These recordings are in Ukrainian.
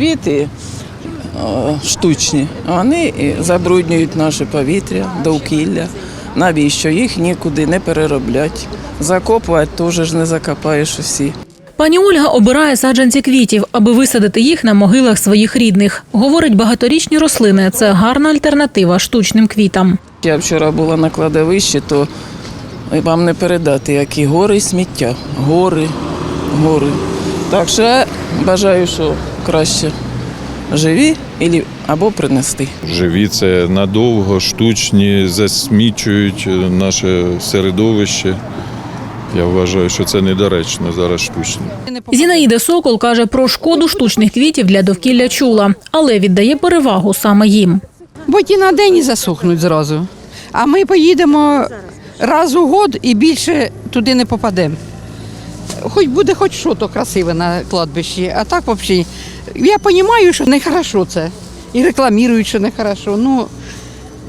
квіти е, штучні, вони забруднюють наше повітря, довкілля. Навіщо їх нікуди не перероблять? Закопувати теж ж не закопаєш усі. Пані Ольга обирає саджанці квітів, аби висадити їх на могилах своїх рідних. Говорить, багаторічні рослини це гарна альтернатива штучним квітам. Я вчора була на кладовищі, то вам не передати, які гори і сміття. Гори, гори. Так що я бажаю, що краще живі ілі- або принести. Живі це надовго, штучні, засмічують наше середовище. Я вважаю, що це недоречно зараз штучні. Зінаїда Сокол каже про шкоду штучних квітів для довкілля чула, але віддає перевагу саме їм. Бо ті на день і засохнуть зразу. А ми поїдемо раз у год і більше туди не попадемо. Хоч буде хоч що то красиве на кладбищі, а так взагалі. Я розумію, що не хорошо це. І рекламують, що не хорошо. Ну,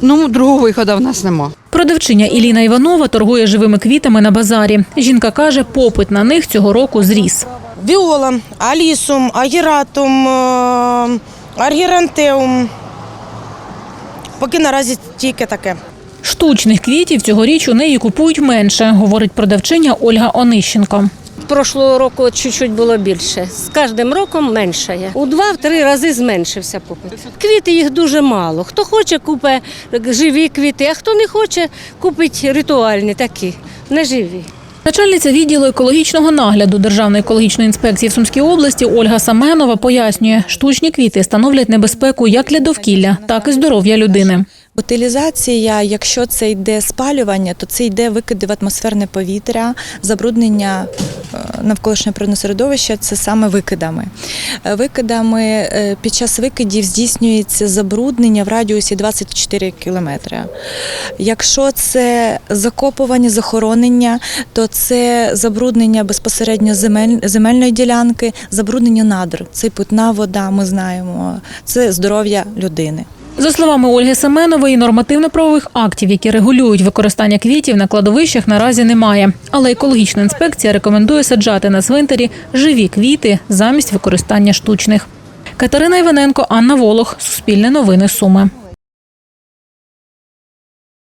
ну другого виходу в нас нема. Продавчиня Іліна Іванова торгує живими квітами на базарі. Жінка каже, попит на них цього року зріс. Віолом, алісум, агератум, е, аргірантеум. Поки наразі тільки таке. Штучних квітів цьогоріч у неї купують менше, говорить продавчиня Ольга Онищенко. Прошлого року чуть-чуть було більше. З кожним роком меншає. У два-три рази зменшився попит. Квіти їх дуже мало. Хто хоче, купить живі квіти, а хто не хоче, купить ритуальні такі, не живі. Начальниця відділу екологічного нагляду Державної екологічної інспекції в Сумській області Ольга Саменова пояснює, штучні квіти становлять небезпеку як для довкілля, так і здоров'я людини. Утилізація, якщо це йде спалювання, то це йде викиди в атмосферне повітря, забруднення е, навколишнього природного середовища це саме викидами. Е, Викидами е, під час викидів здійснюється забруднення в радіусі 24 кілометри. Якщо це закопування, захоронення, то це забруднення безпосередньо земель, земельної ділянки, забруднення надр. Це питна вода, ми знаємо, це здоров'я людини. За словами Ольги Семенової, нормативно-правових актів, які регулюють використання квітів на кладовищах, наразі немає. Але екологічна інспекція рекомендує саджати на цвинтарі живі квіти замість використання штучних. Катерина Іваненко, Анна Волох, Суспільне новини Суми.